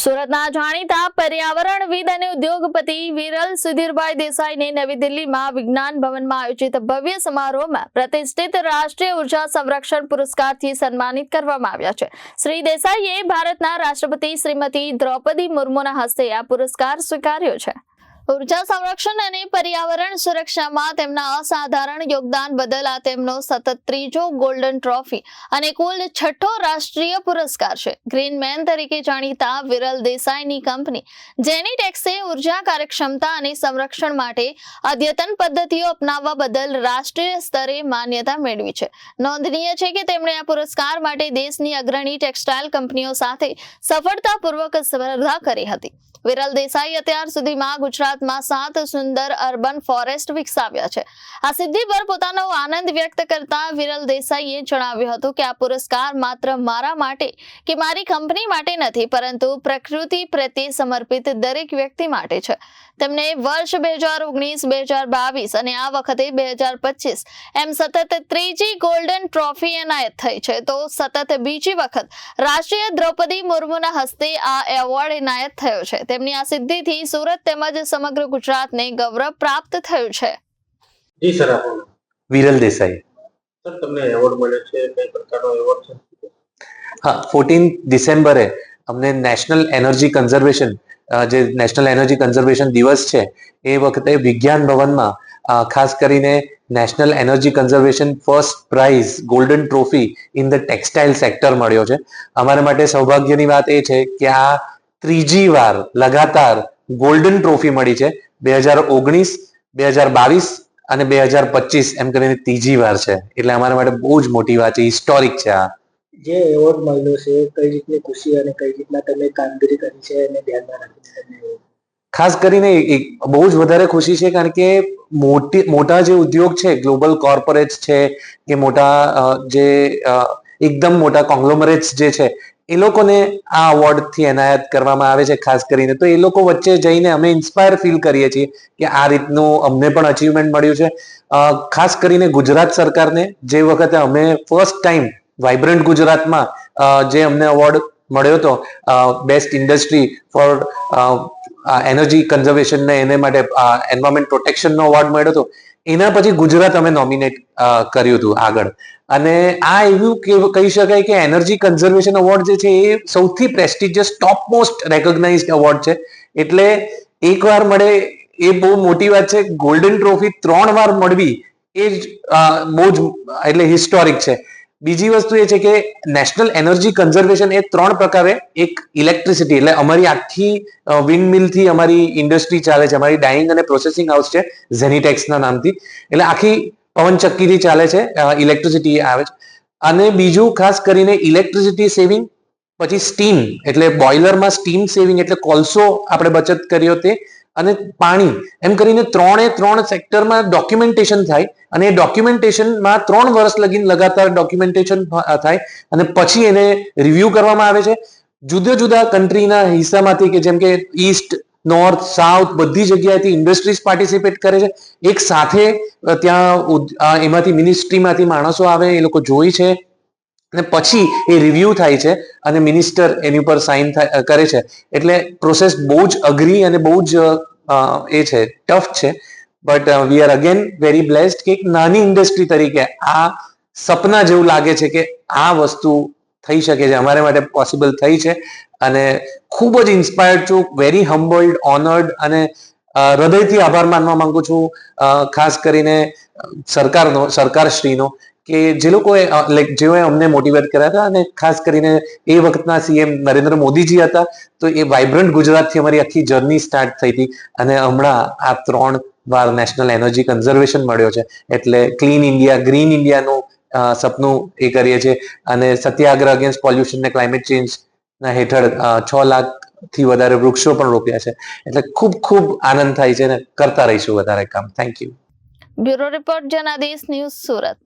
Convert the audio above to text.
સુરતના જાણીતા પર્યાવરણવિદ અને ઉદ્યોગપતિ વિરલ સુધીરભાઈ દેસાઈને નવી દિલ્હીમાં વિજ્ઞાન ભવનમાં આયોજિત ભવ્ય સમારોહમાં પ્રતિષ્ઠિત રાષ્ટ્રીય ઊર્જા સંરક્ષણ પુરસ્કારથી સન્માનિત કરવામાં આવ્યા છે. શ્રી દેસાઈએ ભારતના રાષ્ટ્રપતિ શ્રીમતી દ્રૌપદી મુર્મુના હસ્તે આ પુરસ્કાર સ્વીકાર્યો છે. ઊર્જા સંરક્ષણ અને પર્યાવરણ સુરક્ષામાં તેમના અસાધારણ યોગદાન બદલ આ તેમનો સતત ત્રીજો ગોલ્ડન ટ્રોફી અને કુલ છઠ્ઠો રાષ્ટ્રીય પુરસ્કાર છે. ગ્રીન મેન તરીકે જાણીતા વિરલ દેસાઈની કંપની જેનીટેક્સે ઊર્જા કાર્યક્ષમતા અને સંરક્ષણ માટે અદ્યતન પદ્ધતિઓ અપનાવવા બદલ રાષ્ટ્રીય સ્તરે માન્યતા મેળવી છે. નોંધનીય છે કે તેમણે આ પુરસ્કાર માટે દેશની અગ્રણી ટેક્સટાઇલ કંપનીઓ સાથે સફળતાપૂર્વક સ્પર્ધા કરી હતી. વિરલ દેસાઈ અત્યાર સુધીમાં ગુજરાતમાં સાત સુંદર અર્બન ફોરેસ્ટ વિકસાવ્યા છે. આ સિદ્ધિ પર પોતાનો આનંદ વ્યક્ત કરતા વિરલ દેસાઈએ જણાવ્યું હતું કે આ પુરસ્કાર માત્ર મારા માટે કે મારી કંપની માટે નથી, પરંતુ પ્રકૃતિ પ્રત્યે સમર્પિત દરેક વ્યક્તિ માટે છે. તેમને વર્ષ બે હજાર ઓગણીસ, બે હજાર બાવીસ અને આ વખતે બે હજાર પચીસ એમ સતત ત્રીજી ગોલ્ડન ટ્રોફી એનાયત થઈ છે. તો સતત બીજી વખત રાષ્ટ્રીય દ્રૌપદી મુર્મુના હસ્તે આ એવોર્ડ એનાયત થયો છે. તેમની આ સિદ્ધિથી સુરત તેમજ સમગ્ર ગુજરાતને ગૌરવ પ્રાપ્ત થયું છે. જી સર વિરલ દેસાઈ. સર તમને એવોર્ડ મળ્યો છે કઈ પ્રકારનો એવોર્ડ છે? હા ફોર્ટીન ડિસેમ્બરે અમને નેશનલ એનર્જી કન્ઝર્વેશન જે નેશનલ એનર્જી કન્ઝર્વેશન દિવસ છે એ વખતે વિજ્ઞાન ભવનમાં ખાસ કરીને national energy conservation first prize golden trophy in the textile sector મળ્યો છે. અમારા માટે સૌભાગ્યની વાત એ છે કે આ ત્રીજી વાર લગાતાર ગોલ્ડન ટ્રોફી મળી છે. બે હજાર ઓગણીસ બે હજાર બાવીસ અને બે હજાર પચીસ એમ કરીને ત્રીજી વાર છે. એટલે અમારા માટે બહુ જ મોટી વાત છે. હિસ્ટોરિક છે આ. જે એવોર્ડ મળ્યો છે કઈ રીતની ખુશી અને કઈ રીતના તમે કામગીરી કરી છે એને ધ્યાનમાં રાખીને ખાસ કરીને એક બહુ જ વધારે ખુશી છે કારણ કે મોટી મોટા જે ઉદ્યોગ છે ગ્લોબલ કોર્પોરેટ્સ છે કે મોટા જે એકદમ મોટા કોંગ્લોમરેટ્સ જે છે એ લોકોને આ અવોર્ડથી એનાયત કરવામાં આવે છે, ખાસ કરીને. તો એ લોકો વચ્ચે જઈને અમે ઇન્સ્પાયર ફીલ કરીએ છીએ કે આ રીતનું અમને પણ અચીવમેન્ટ મળ્યું છે. ખાસ કરીને ગુજરાત સરકારને જે વખતે અમે ફર્સ્ટ ટાઈમ વાઇબ્રન્ટ ગુજરાતમાં જે અમને અવોર્ડ મળ્યો હતો બેસ્ટ ઇન્ડસ્ટ્રી ફોર એનર્જી કન્ઝર્વેશનને એને માટે એન્વાયરમેન્ટ પ્રોટેક્શનનો અવોર્ડ મળ્યો હતો એના પછી ગુજરાત અમે નોમિનેટ કર્યું હતું આગળ. અને આ એવું કહી શકાય કે એનર્જી કન્ઝર્વેશન એવોર્ડ જે છે એ સૌથી prestigious top most recognise award છે. એટલે એક વાર મળે એ બહુ મોટી વાત છે ગોલ્ડન ટ્રોફી ત્રણ વાર મળવી એ જ બહુ જ, એટલે હિસ્ટોરિક છે. બીજી વસ્તુ એ છે કે નેશનલ એનર્જી કન્ઝર્વેશન એ ત્રણ પ્રકારે એક ઇલેક્ટ્રિસિટી, એટલે અમારી આખી વિન્ડ મિલથી અમારી ઇન્ડસ્ટ્રી ચાલે છે, અમારી ડાઇંગ અને પ્રોસેસિંગ હાઉસ છે, ઝેનિટેક્સના નામથી. એટલે આખી પવનચક્કીથી ચાલે છે ઇલેક્ટ્રિસિટી આવે છે. અને બીજું ખાસ કરીને ઇલેક્ટ્રિસિટી સેવિંગ, પછી સ્ટીમ, એટલે બોઇલરમાં સ્ટીમ સેવિંગ, એટલે કોલસો આપણે બચત કર્યો તે અને પાણી, એમ કરીને ત્રણે ત્રણ સેક્ટરમાં ડોક્યુમેન્ટેશન થાય અને એ ડોક્યુમેન્ટેશનમાં ત્રણ વર્ષ લગીન લગાતાર ડોક્યુમેન્ટેશન થાય અને પછી એને રિવ્યુ કરવામાં આવે છે. જુદા જુદા કન્ટ્રીના હિસ્સામાંથી કે જેમ કે ઈસ્ટ નોર્થ સાઉથ બધી જગ્યાએથી ઇન્ડસ્ટ્રીઝ પાર્ટિસિપેટ કરે છે. એક સાથે ત્યાં એમાંથી મિનિસ્ટ્રીમાંથી માણસો આવે, એ લોકો જોઈ છે. અને પછી એ રિવ્યુ થાય છે અને મિનિસ્ટર એની ઉપર સાઇન કરે છે. એટલે પ્રોસેસ બહુ જ અઘરી અને બહુ જ એ છે ટફ છે. But we are again very blessed કે એક નાની ઇન્ડસ્ટ્રી તરીકે આ સપના જેવું લાગે છે કે આ વસ્તુ થઈ શકે છે, અમારા માટે પોસિબલ થઈ છે. અને ખૂબ જ ઇન્સ્પાયર્ડ છું વેરી હમ્બલ્ડ ઓનર્ડ અને હૃદયથી આભાર માનવા માંગુ છું ખાસ કરીને સરકારનો, સરકારશ્રીનો કે જે લોકોએ લાઈક જેઓએ અમને મોટિવેટ કર્યા હતા અને ખાસ કરીને એ વખતના સીએમ નરેન્દ્ર મોદીજી હતા, તો એ વાઇબ્રન્ટ ગુજરાતથી અમારી આખી જર્ની સ્ટાર્ટ થઈ હતી અને હમણાં આ ત્રણ વાર નેશનલ એનર્જી કન્ઝર્વેશન મળ્યો છે. એટલે ક્લીન ઇન્ડિયા ગ્રીન ઇન્ડિયાનું સપનું એ કરીએ છીએ અને સત્યાગ્રહ અગેન્સ્ટ પોલ્યુશન ને ક્લાઇમેટ ચેન્જ ના હેઠળ છ લાખથી વધારે વૃક્ષો પણ રોપ્યા છે. એટલે ખૂબ ખૂબ આનંદ થાય છે અને કરતા રહીશું વધારે કામ. Thank you bureau report Janadesh news Surat.